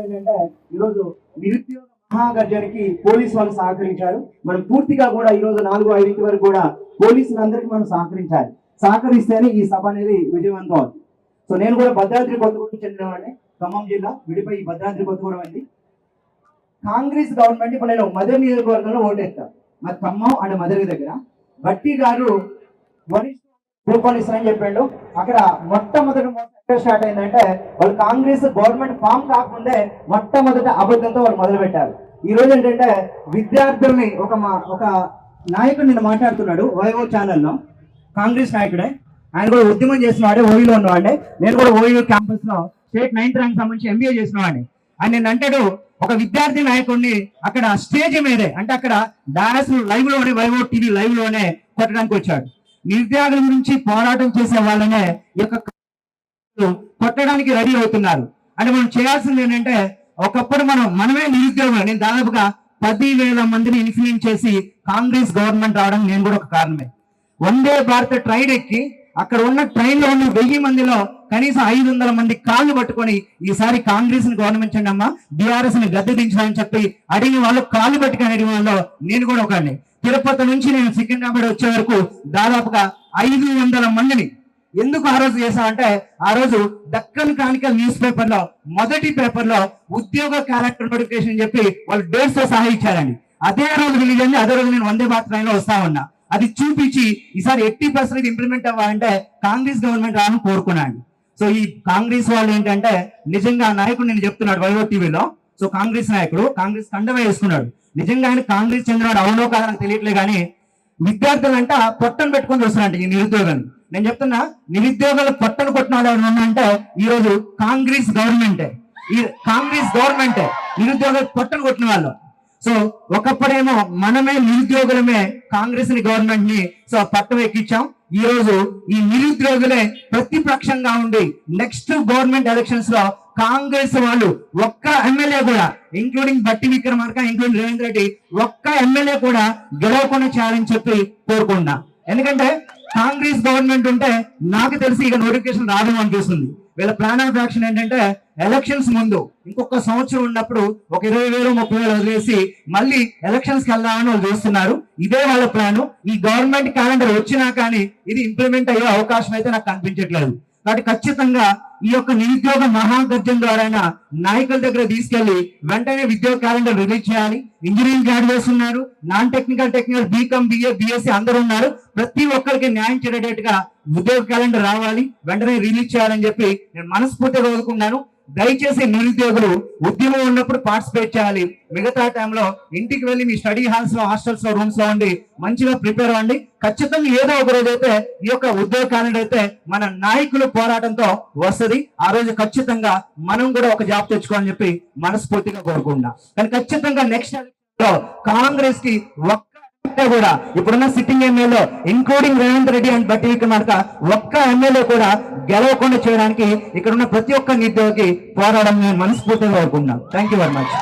ఏంటంటే ఈరోజు నిరుద్యోగ మహాగర్జనకి పోలీసు వాళ్ళు సహకరించారు. మనం పూర్తిగా కూడా ఈ రోజు నాలుగు ఐదింటి వరకు కూడా పోలీసులందరికీ మనం సహకరించాలి. సహకరిస్తేనే ఈ సభ అనేది విజయవంతం అవుతుంది. సో నేను కూడా భద్రాద్రి కొత్తగూడెం చెందినవాడిని ఖమ్మం జిల్లా విడిపై ఈ భద్రాద్రి కొత్తగూడెం అండి. కాంగ్రెస్ గవర్నమెంట్ ఇప్పుడు నేను మదర్ నియోజకవర్గంలో ఓటేస్తాను మా ఖమ్మం అండ్ మదర్ దగ్గర. బట్టి గారు వరిష్ట రూపాయలు ఇస్తారని చెప్పాడు. అక్కడ మొట్టమొదటి ఎక్కడ స్టార్ట్ అయిందంటే వాళ్ళు కాంగ్రెస్ గవర్నమెంట్ ఫామ్ కాకముందే మొట్టమొదటి అబద్ధంతో వాళ్ళు మొదలు పెట్టారు ఈ రోజు ఏంటంటే విద్యార్థుల్ని ఒక మా- ఒక నాయకుడు నిన్న మాట్లాడుతున్నాడు వైవో ఛానల్లో కాంగ్రెస్ నాయకుడే. ఆయన కూడా ఉద్యమం చేసినవాడే ఓయూలో ఉన్నవాడే. నేను కూడా ఓయూ క్యాంపస్లో స్టేట్ నైన్త్ ర్యాంక్ సంబంధించి ఎంబీఏ చేసినవాడిని. ఆయన నేను అంటాడు ఒక విద్యార్థి నాయకుడిని అక్కడ స్టేజ్ మీదే అంటే అక్కడ డాన్స్ లైవ్లోనే వైవో టీవీ లైవ్లోనే కొట్టడానికి వచ్చాడు. నిరుద్యోగం గురించి పోరాటం చేసే వాళ్ళనే ఈ యొక్క కొట్టడానికి రెడీ అవుతున్నారు. అంటే మనం చేయాల్సింది ఏంటంటే ఒకప్పుడు మనం మనమే నిరుద్యోగం నేను దాదాపుగా పది వేల మందిని ఇన్ఫ్లుయెన్స్ చేసి కాంగ్రెస్ గవర్నమెంట్ రావడం నేను కూడా ఒక కారణమే. వందే భారత ట్రైన్ ఎక్కి అక్కడ ఉన్న ట్రైన్లో ఉన్న వెయ్యి మందిలో కనీసం ఐదు వందల మంది కాళ్ళు పట్టుకొని ఈసారి కాంగ్రెస్ని గవర్నమెంట్ అమ్మా బీఆర్ఎస్ని గద్దె దించడానికి చెప్పి అడిగిన వాళ్ళు కాళ్ళు పట్టుకొని అడిగిన వాళ్ళు నేను కూడా ఒకడిని. తిరుపతి నుంచి నేను సికింద్రాబాద్ వచ్చే వరకు దాదాపుగా ఐదు వందల మందిని ఎందుకు ఆ రోజు చేశామంటే ఆ రోజు దక్కన్ క్రానికల్ న్యూస్ పేపర్లో మొదటి పేపర్లో ఉద్యోగ క్యారెక్టర్ నోటిఫికేషన్ చెప్పి వాళ్ళు డేట్స్తో సహా ఇచ్చారండి. అదే రోజు రిలీజ్ అయింది అదే రోజు నేను వందే భారత్ ట్రైన్లో వస్తా ఉన్నా. అది చూపించి ఈసారి ఎయిటీ పర్సెంట్ ఇంప్లిమెంట్ అవ్వాలంటే కాంగ్రెస్ గవర్నమెంట్ రావాలని కోరుకున్నాను. సో ఈ కాంగ్రెస్ వాళ్ళు ఏంటంటే నిజంగా నాయకుడు నేను చెప్తున్నాడు వైవో టీవీలో. సో కాంగ్రెస్ నాయకుడు కాంగ్రెస్ కండమే వేసుకున్నాడు. నిజంగా ఆయన కాంగ్రెస్ చెందినాడు అవునో కాదని తెలియట్లే కానీ విద్యార్థులంట పొట్టను పెట్టుకొని చూస్తున్నాడు ఈ నిరుద్యోగాన్ని నేను చెప్తున్నా నిరుద్యోగాలు పొట్టను కొట్టిన వాళ్ళు ఎవరైనా ఈ రోజు కాంగ్రెస్ గవర్నమెంటే. ఈ కాంగ్రెస్ గవర్నమెంటే నిరుద్యోగాలు పొట్టను కొట్టిన వాళ్ళు. సో ఒకప్పుడేమో మనమే నిరుద్యోగులమే కాంగ్రెస్ని గవర్నమెంట్ని సో పట్టం ఎక్కించాం ఈ రోజు ఈ నిరుద్యోగులే ప్రతిపక్షంగా ఉండి నెక్స్ట్ గవర్నమెంట్ ఎలక్షన్స్లో కాంగ్రెస్ వాళ్ళు ఒక్క ఎమ్మెల్యే కూడా ఇంక్లూడింగ్ బట్టి విక్రమార్క ఇంక్లూడింగ్ రేవంత్ రెడ్డి ఒక్క ఎమ్మెల్యే కూడా గెలవకుండా చేయాలని చెప్పి కోరుకుంటున్నా. ఎందుకంటే కాంగ్రెస్ గవర్నమెంట్ ఉంటే నాకు తెలిసి ఇక నోటిఫికేషన్ రాదు అనిపిస్తుంది వీళ్ళ ప్లాన్ ఆఫ్ యాక్షన్ ఏంటంటే ఎలక్షన్స్ ముందు ఇంకొక సంవత్సరం ఉన్నప్పుడు ఒక ఇరవై వేలు ముప్పై వేలు వదిలేసి మళ్ళీ ఎలక్షన్స్కి వెళ్దామని వాళ్ళు చూస్తున్నారు. ఇదే వాళ్ళ ప్లాన్. ఈ గవర్నమెంట్ క్యాలెండర్ వచ్చినా కానీ ఇది ఇంప్లిమెంట్ అయ్యే అవకాశం అయితే నాకు కనిపించట్లేదు. కాబట్టి ఖచ్చితంగా ఈ యొక్క నిరుద్యోగ మహాగర్జన ద్వారా నాయకుల దగ్గర తీసుకెళ్ళి వెంటనే ఉద్యోగ క్యాలెండర్ రిలీజ్ చేయాలి. ఇంజనీరింగ్ గ్రాడ్యుయేట్స్ ఉన్నారు non technical technical BCom BA BSc అందరూ ఉన్నారు. ప్రతి ఒక్కరికి న్యాయం చేరేటట్టుగా ఉద్యోగ క్యాలెండర్ రావాలి వెంటనే రిలీజ్ చేయాలని చెప్పి నేను మనస్ఫూర్తిగా కోరుకున్నాను దయచేసి నిరుద్యోగులు ఉద్యమం ఉన్నప్పుడు పార్టిసిపేట్ చేయాలి. మిగతా టైంలో ఇంటికి వెళ్ళి మీ స్టడీ హాల్స్లో హాస్టల్స్లో రూమ్స్లో ఉండి మంచిగా ప్రిపేర్ అవ్వండి. ఖచ్చితంగా ఏదో ఒక రోజు అయితే ఈ యొక్క ఉద్యోగ అయితే మన నాయకులు పోరాటంతో వస్తది. ఆ రోజు ఖచ్చితంగా మనం కూడా ఒక జాబ్ తెచ్చుకోవాలని చెప్పి మనస్ఫూర్తిగా కోరుకుంటున్నా. కానీ ఖచ్చితంగా నెక్స్ట్లో కాంగ్రెస్కి ఒక్క ఒక్కటే కూడా. ఇప్పుడున్న sitting MLA including Revanth Reddy and Bhatti Vikramarka ఒక్క ఎమ్మెల్యే కూడా గెలవకుండా చేయడానికి ఇక్కడ ఉన్న ప్రతి ఒక్క నిరుద్యోగి పోరాడడం నేను మనస్ఫూర్తిగా కోరుకుంటున్నాను. Thank you very much